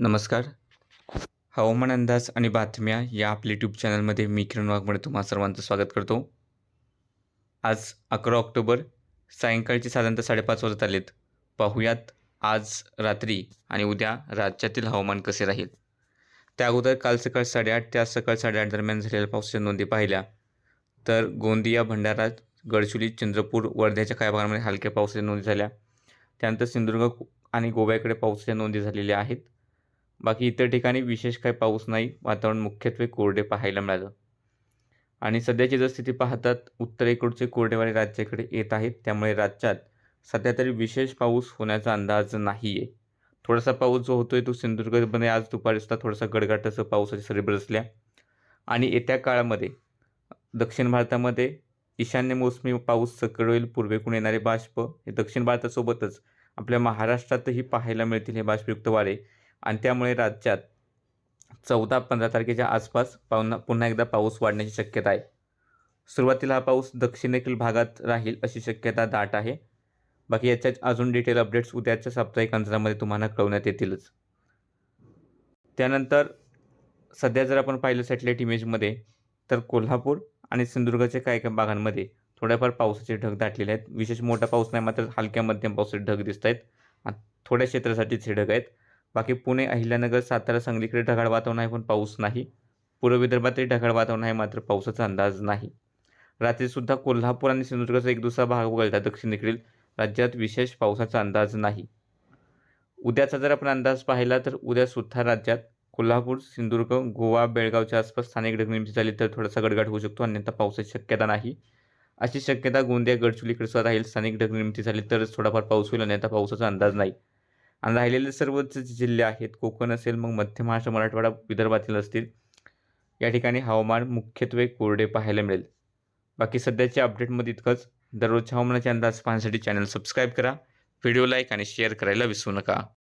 नमस्कार. हवामान अंदाज आणि बातम्या या आपल्या यूट्यूब चॅनलमध्ये मी किरण वाघमोडे तुम्हा सर्वांचं स्वागत करतो. आज अकरा ऑक्टोबर सायंकाळचे साधारणतः साडेपाच वाजत आलेत. पाहूयात आज रात्री आणि उद्या राज्यातील हवामान कसे राहील? त्या अगोदर काल सकाळ साडेआठ ते आज सकाळ साडेआठ दरम्यान झालेल्या पावसाच्या नोंदी पाहिल्या. तर गोंदिया भंडारा गडचुली चंद्रपूर वर्ध्याच्या काही भागांमध्ये हलक्या पावसाच्या नोंदी झाल्या. त्यानंतर सिंधुदुर्ग आणि गोव्याकडे पावसाच्या नोंदी झालेल्या आहेत. बाकी इतर ठिकाणी विशेष काही पाऊस नाही. वातावरण मुख्यत्वे कोरडे पाहायला मिळालं. आणि सध्याची जर स्थिती पाहतात उत्तरेकडचे कोरडेवारे राज्याकडे येत आहेत. त्यामुळे राज्यात सध्या तरी विशेष पाऊस होण्याचा अंदाज नाही आहे थोडासा पाऊस जो होतोय तो सिंधुदुर्गमध्ये आज दुपारी सुद्धा थोडासा गडगडाटासह पावसाच्या सरी बरसल्या. आणि येत्या काळामध्ये दक्षिण भारतामध्ये ईशान्य मोसमी पाऊस सकड होईल. पूर्वेकडून येणारे बाष्प हे दक्षिण भारतासोबतच आपल्या महाराष्ट्रातही पाहायला मिळतील हे बाष्पयुक्त वारे. आणि त्यामुळे राज्यात चौदा पंधरा तारखेच्या आसपास पावना पुन्हा एकदा पाऊस वाढण्याची शक्यता आहे. सुरुवातीला हा पाऊस दक्षिणेतील भागात राहील अशी शक्यता दाट आहे. बाकी याच्यात अजून डिटेल अपडेट्स उद्याच्या साप्ताहिक अंतरामध्ये तुम्हाला कळवण्यात येतीलच. त्यानंतर सध्या जर आपण पाहिलं सॅटेलाईट इमेजमध्ये तर कोल्हापूर आणि सिंधुदुर्गच्या काही काही भागांमध्ये थोड्याफार पावसाचे ढग दाटलेले आहेत. विशेष मोठा पाऊस नाही मात्र हलक्या मध्यम पावसाचे ढग दिसत आहेत थोड्या क्षेत्रासाठीच हे ढग आहेत. बाकी पुणे अहिल्यानगर सातारा सांगलीकडे ढगाळ वातावरण आहे पण पाऊस नाही. पूर्व विदर्भातही ढगाळ वातावरण आहे मात्र पावसाचा अंदाज नाही. रात्रीसुद्धा कोल्हापूर आणि सिंधुदुर्गाचा एक दुसरा भाग वगळता दक्षिणेकडील राज्यात विशेष पावसाचा अंदाज नाही. उद्याचा जर आपण अंदाज पाहिला तर उद्यासुद्धा राज्यात कोल्हापूर सिंधुदुर्ग गोवा बेळगावच्या आसपास स्थानिक ढगनिर्मिती झाली तर थोडासा गडगड होऊ शकतो अन्यथा पावसाची शक्यता नाही. अशी शक्यता गोंदिया गडचुलीकडे सुद्धा राहील. स्थानिक ढगनिर्मिती झाली तरच थोडाफार पाऊस होईल अन्यथा पावसाचा अंदाज नाही. आणि राहिलेले सर्वच जिल्हे आहेत कोकण असेल मग मध्य महाराष्ट्र मराठवाडा विदर्भातील असतील या ठिकाणी हवामान मुख्यत्वे कोरडे पाहायला मिळेल. बाकी सध्याच्या अपडेटमध्ये इतकंच. दररोजच्या हवामानाचे अंदाज पाहण्यासाठी चॅनल सबस्क्राईब करा. व्हिडिओ लाईक आणि शेअर करायला विसरू नका.